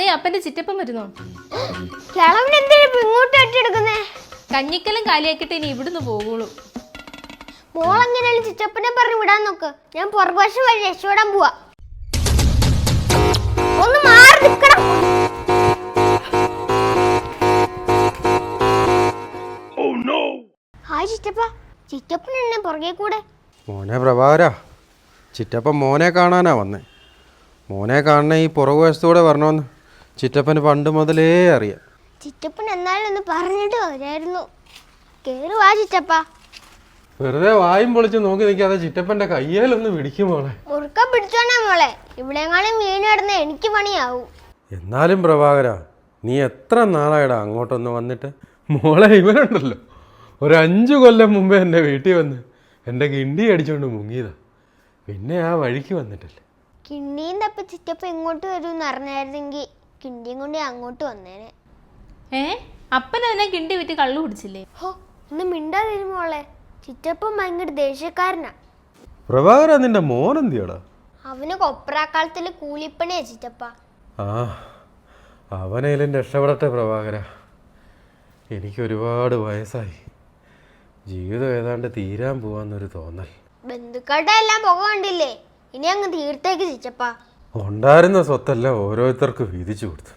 അതേ അപ്പന്റെ ചിറ്റപ്പം വരുന്നു. ഇങ്ങോട്ട് അറ്റെടുക്കുന്നേ കഞ്ഞിക്കലും കാലിയാക്കിട്ട് ഇനി ഇവിടുന്ന് പോകുള്ളൂ മോളെങ്ങനെയാലും ചിറ്റപ്പനെ പറഞ്ഞു വിടാൻ നോക്ക്. ഞാൻ പുറകുവശം വഴി രക്ഷപ്പെടാൻ പോവാ. ഒന്ന് മാറി നിക്കണം ഹായ് ചിറ്റപ്പ. ചിറ്റപ്പൻ എന്നെ പുറകെ കൂടെ. മോനെ പ്രഭാകര ചിറ്റപ്പൻ മോനെ കാണാനാ വന്നേ. മോനെ കാണണ ഈ പുറകുവശത്തൂടെ വരണമെന്ന്. ചിറ്റപ്പന് പണ്ട് മുതലേ അറിയാം. ചിറ്റപ്പൻ എന്നാലും ഒന്ന് പറഞ്ഞിട്ട് വരായിരുന്നു. കേറുവാ ചിറ്റപ്പ. വെറുതെ വായും പൊളിച്ച് നോക്കി നിൽക്കാതെ ചിറ്റപ്പന്റെ കയ്യാലൊന്ന് പിടിക്കും മോളെ. മുറുക്ക പിടിച്ചോണേ മോളെ. ഇവിടെങ്ങാനും വീണ് കിടന്ന് എനിക്ക് പണിയാവും. എന്നാലും പ്രഭാകര നീ എത്ര നാളായടാ അങ്ങോട്ടൊന്ന് വന്നിട്ട്? മോളെ ഇവനുണ്ടല്ലോ ഒരു അഞ്ചു കൊല്ലം മുമ്പേ എന്റെ വീട്ടിൽ വന്ന് എന്റെ കിണ്ടി അടിച്ചുകൊണ്ട് മുങ്ങിയതാ. പിന്നെ ആ വഴിക്ക് വന്നിട്ടില്ല? കിണ്ടിയും തപ്പി ചിറ്റപ്പ ഇങ്ങോട്ട് വരുമെന്ന് അറിഞ്ഞായിരുന്നെങ്കിൽ കിണ്ടിയും കൊണ്ട് അങ്ങോട്ട് വന്നേനെ. ഏ? അപ്പൻ അതിനെ കിണ്ടി വിറ്റ് കള്ളു കുടിച്ചില്ലേ? ഹോ ഒന്ന് മിണ്ടാതിരും മോളെ. ചിറ്റപ്പൻ ഭയങ്കര ദേഷ്യക്കാരനാ. പ്രഭാകര നിന്റെ മോൻ മോനെന്തിയാടാ അവന് കൊപ്രാക്കാലത്തിൽ കൂലിപ്പണിയാ ചിറ്റപ്പ. ആ അവനേലും രക്ഷപ്പെടട്ടെ പ്രഭാകര. എനിക്ക് ഒരുപാട് വയസ്സായി. ജീവിതം ഏതാണ്ട് തീരാൻ പോവാന്നൊരു തോന്നൽ. ബന്ധുക്കളുടെ എല്ലാം പുക കണ്ടില്ലേ? ഇനി അങ്ങ് തീർത്തേക്ക് ചിറ്റപ്പ. ഉണ്ടായിരുന്ന സ്വത്തെല്ലാം ഓരോരുത്തർക്ക് വീതിച്ചു കൊടുത്തു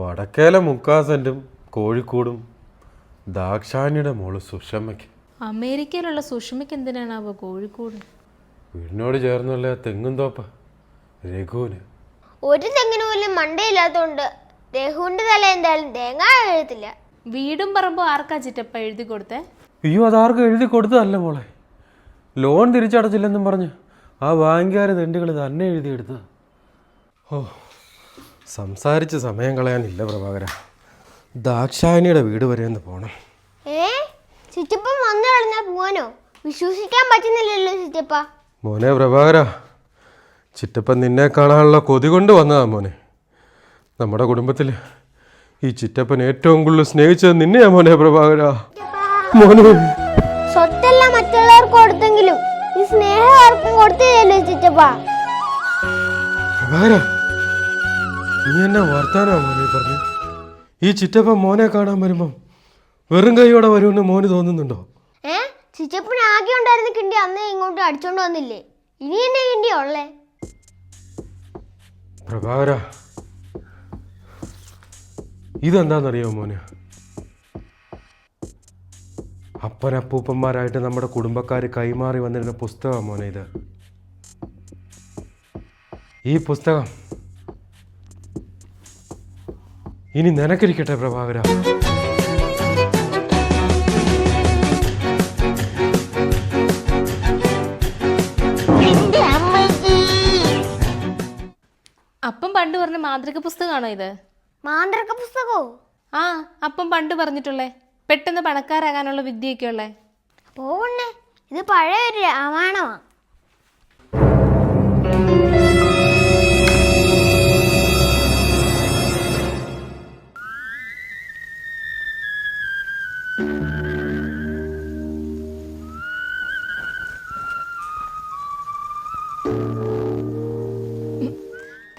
വടക്കേലെ മുക്കാ സെന്റും കോഴിക്കോടും ദാക്ഷാണിയുടെ മോൾ സുഷമ്മയ്ക്ക്. അമേരിക്കയിലുള്ള സുഷമയ്ക്ക് എന്തിനാണാവോ കോഴിക്കോട്? വീടിനോട് ചേർന്നുള്ള തെങ്ങും തോപ്പ? രഘുവിന്. ഒരു തെങ്ങിന് പോലും മണ്ടയില്ലാത്തോണ്ട് രഘുവിന്റെ തല എന്തായാലും തേങ്ങ എഴുതില്ല വീടും പറമ്പും ആർക്കാ ചിറ്റപ്പ എഴുതി കൊടുത്തേ? അയ്യോ അതാർക്കും എഴുതി കൊടുത്തതല്ല മോളെ. ലോൺ തിരിച്ചടച്ചില്ലെന്നും പറഞ്ഞ് ആ ബാങ്കുകാരെ തെണ്ടികൾ തന്നെ എഴുതിയെടുത്ത്. ഓ സംസാരിച്ച് സമയം കളയാനില്ല പ്രഭാകര. ദാക്ഷായണിയുടെ വീട് വരെ ഒന്ന് പോകണം ഏ? ചുറ്റപ്പം വന്നു കളഞ്ഞാ പോവാനോ വിശ്വസിക്കാൻ പറ്റുന്നില്ലല്ലോ ചിറ്റപ്പ മോനെ പ്രഭാകര ചിറ്റപ്പൻ നിന്നെ കാണാനുള്ള കൊതി കൊണ്ട് വന്നതാ മോനെ. നമ്മുടെ കുടുംബത്തിൽ ഈ ചിറ്റപ്പൻ ഏറ്റവും കൂടുതൽ സ്നേഹിച്ചത് നിന്നെയാ മോനെ പ്രഭാകര. മോനെ. സ്വത്തെല്ലാം മറ്റുള്ളവർക്ക് കൊടുത്തെങ്കിലും കൊടുത്തില്ലല്ലോ ചിറ്റപ്പ പ്രഭാകര നീ എന്നെ വർത്താനാ മോനെ പറഞ്ഞു. ഈ ചിറ്റപ്പ മോനെ കാണാൻ വരുമ്പം വെറും കൈയോടെ വരുമെന്ന് മോന് തോന്നുന്നുണ്ടോ? ഏ? ചിറ്റപ്പന് ആകെ ഉണ്ടായിരുന്ന കിണ്ടി അന്നേ ഇങ്ങോട്ട് അടിച്ചോണ്ട് വന്നില്ലേ? ഇനി എന്നെ കിണ്ടി ഉള്ളേ? പ്രഭാകര ഇതെന്താണെന്നറിയോ മോനെ? അപ്പനപ്പൂപ്പന്മാരായിട്ട് നമ്മുടെ കുടുംബക്കാർ കൈമാറി വന്നിരുന്ന പുസ്തകമാണ് മോനെ ഇത്. ഈ പുസ്തകം. ഇനി നിനക്കിരിക്കട്ടെ പ്രഭാകര. അപ്പം പണ്ട് പറഞ്ഞ മാന്ത്രിക പുസ്തകമാണോ ഇത്? മാന്ത്രിക പുസ്തകോ? ആ അപ്പം പണ്ട് പറഞ്ഞിട്ടുള്ളേ. പെട്ടെന്ന് പണക്കാരാകാനുള്ള വിദ്യയൊക്കെ ഉള്ളേ പോവണ്ണേ. ഇത് പഴയ ഒരു രാമായണമാ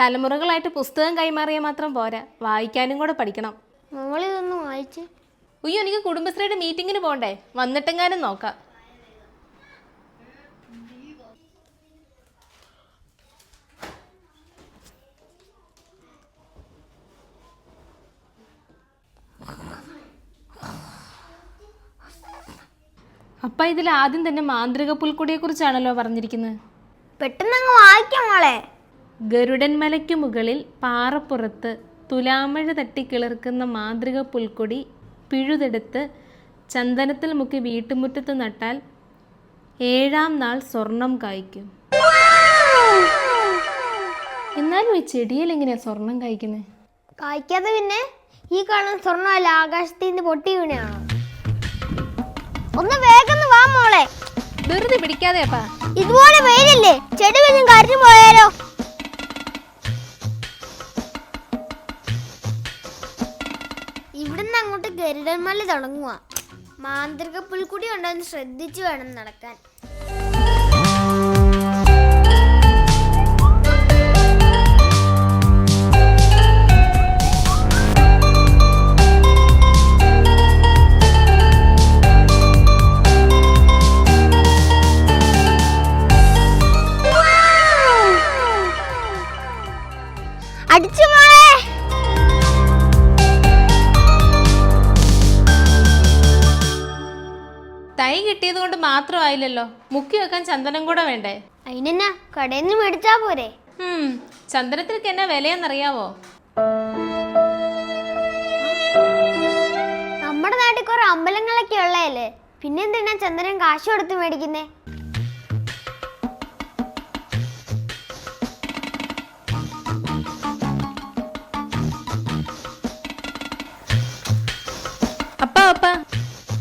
തലമുറകളായിട്ട് പുസ്തകം കൈമാറിയാൽ മാത്രം പോരാ. വായിക്കാനും കൂടെ പഠിക്കണം. മോളിതൊന്ന് വായിച്ച്. ഉയ്യോ എനിക്ക് കുടുംബശ്രീയുടെ മീറ്റിങ്ങിന് പോകണ്ടേ വന്നിട്ടെങ്ങാനും നോക്കാം. അപ്പ ഇതിൽ ആദ്യം തന്നെ മാന്ത്രിക പുൽക്കൊടിയെ കുറിച്ചാണല്ലോ പറഞ്ഞിരിക്കുന്നത്. പെട്ടെന്ന് അങ്ങ് വായിക്കാം മോളെ. ഗരുഡൻ മലയ്ക്കു മുകളിൽ പാറപ്പുറത്ത് തുലാമഴ തട്ടിക്കിളിർക്കുന്ന മാന്ത്രിക പുൽക്കൊടി പിഴുതെടുത്ത് ചന്ദനത്തിൽ മുക്കി വീട്ടുമുറ്റത്ത് നട്ടാൽ ഏഴാം നാൾ സ്വർണം കായ്ക്കും. എന്നാലും ഈ ചെടിയിൽ എങ്ങനെയാ സ്വർണം കായ്ക്കുന്നത് കായ്ക്കാതെ പിന്നെ ഈ കാണുന്ന സ്വർണമല്ല ആകാശത്തിൽ നിന്ന് പൊട്ടി വീണാണോ ഒന്ന് വേഗം വാ മോളെ. വെറുതെ പിടിക്കാതെ ഇതുപോലെ വെയിലല്ലേ? ചെടി വല്ലതും കരിഞ്ഞു പോയാലോ? ഗരുഡന്മല തുടങ്ങുക. മാന്ത്രിക പുൽക്കുടി ഉണ്ടെന്ന് ശ്രദ്ധിച്ചു വേണം നടക്കാൻ. മാത്രമായില്ലല്ലോ. മുക്കി വെക്കാൻ ചന്ദനം കൂടെ വേണ്ടേ? അതിനെന്നാ? കടയിൽ നിന്ന് മേടിച്ചാ പോരെ? ഉം. ചന്ദനത്തിനൊക്കെ എന്നാ വിലയെന്നറിയാവോ? നമ്മുടെ നാട്ടിൽ കുറെ അമ്പലങ്ങളൊക്കെ ഉള്ളതല്ലേ? പിന്നെന്തിനാ ചന്ദ്രൻ കാശ് കൊടുത്ത് മേടിക്കുന്നേ?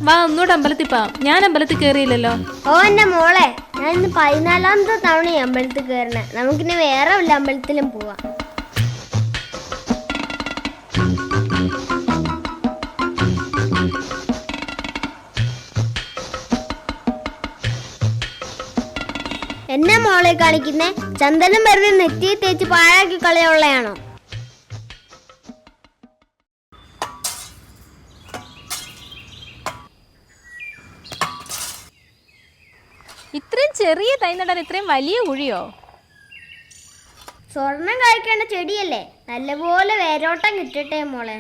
വാ ഒന്നുകൂടെ അമ്പലത്തിൽ പോവാം. ഞാൻ അമ്പലത്തിൽ കയറിയില്ലല്ലോ ഓ എന്റെ മോളെ ഞാൻ ഇന്ന് പതിനാലാമത്തെ തവണ അമ്പലത്തിൽ കയറണേ നമുക്കിനി വേറെ വല്ല അമ്പലത്തിലും പോവാം. എന്നെ മോളെ കാണിക്കുന്നേ? ചന്ദനം വെറുതെ നെറ്റിയെ തേച്ച് പാഴാക്കി കളയുള്ളയാണോ? ഇത്രയും ചെറിയ തൈ നടാൻ ഇത്രയും വലിയ കുഴിയോ? സ്വർണം കഴിക്കേണ്ട ചെടിയല്ലേ? നല്ലപോലെ വേരോട്ടം കിട്ടട്ടെ മോളെ.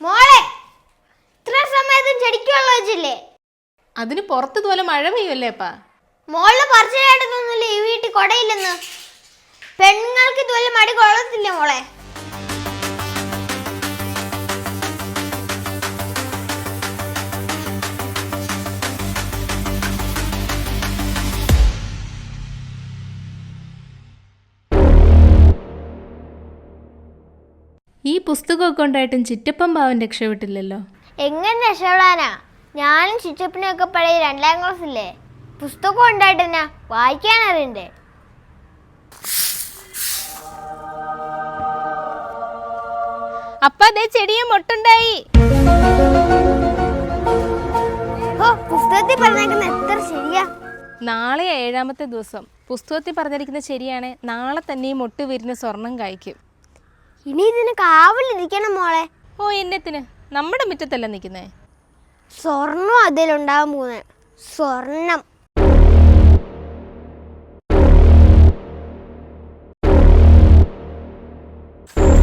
മോളെ ഇത്ര സമയത്തും ചെടിക്ക് വെള്ളം വെച്ചില്ലേ അതിന് പുറത്ത് പോലെ മഴ പെയ്യുമല്ലേ അപ്പാ? മോളിൽ പറിച്ചിലായിട്ടൊന്നുമില്ല ഈ വീട്ടിൽ കൊടയില്ലെന്ന്. പെണ്ണുങ്ങൾക്ക് ഇതുപോലെ മടി കൊള്ളത്തില്ല മോളെ. ഈ പുസ്തകമൊക്കെ ഉണ്ടായിട്ടും ചിറ്റപ്പം പാവൻ രക്ഷപ്പെട്ടില്ലല്ലോ. എങ്ങനെ രക്ഷപ്പെടാനാ? ഞാനും ചുറ്റപ്പിനൊക്കെ പഴയ രണ്ടാം ക്ലാസ്സില്ലേ പുസ്തകം ഉണ്ടായിട്ടെന്നാ വായിക്കാൻ അറിയണ്ടേ? അപ്പ അതേ ചെടിയെ മൊട്ടുണ്ടായി. ഓ പുസ്തകത്തിൽ പറഞ്ഞേക്കുന്ന എത്ര ശരിയാ? നാളെ ഏഴാമത്തെ ദിവസം. പുസ്തകത്തിൽ പറഞ്ഞിരിക്കുന്ന ശരിയാണ് നാളെ തന്നെ ഈ മൊട്ട് വിരിഞ്ഞ സ്വർണം കായ്ക്കും. ഇനി ഇതിന് കാവലിരിക്കണം മോളെ. ഓ എന്നത്തിന് നമ്മുടെ മുറ്റത്തല്ല നിൽക്കുന്നേ സ്വർണം അതിലുണ്ടാവും പോകുന്നത് സ്വർണം അപ്പ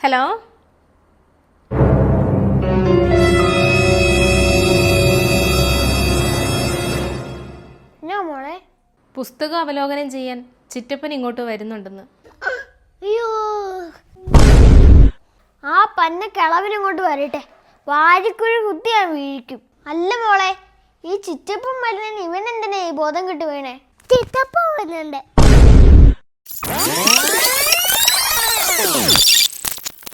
ഹലോ? ഞാൻ മോളെ? പുസ്തകം അവലോകനം ചെയ്യാൻ ചിറ്റപ്പൻ ഇങ്ങോട്ട് വരുന്നുണ്ടെന്ന്. അയ്യോ. ആ പന്ന കിളവിനോട്ട് വരട്ടെ. വാരിക്കുഴി ഞാൻ വീഴിക്കും. അല്ല മോളെ ഈ ചിറ്റപ്പൻ വരുന്നതിന് ഇവൻ എന്തിനാ ഈ ബോധം കിട്ടു വീണേ? ചിറ്റപ്പം വരുന്നുണ്ട്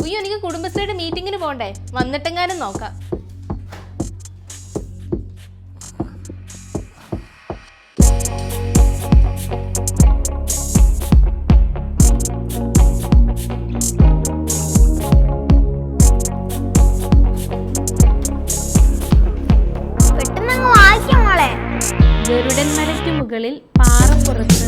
അയ്യോ എനിക്ക് കുടുംബശ്രീയുടെ മീറ്റിങ്ങിന് പോണ്ടേ വന്നിട്ടെങ്ങാനും നോക്കാം. ഗരുഡൻ മരയ്ക്ക് മുകളിൽ പാറപ്പുറത്ത്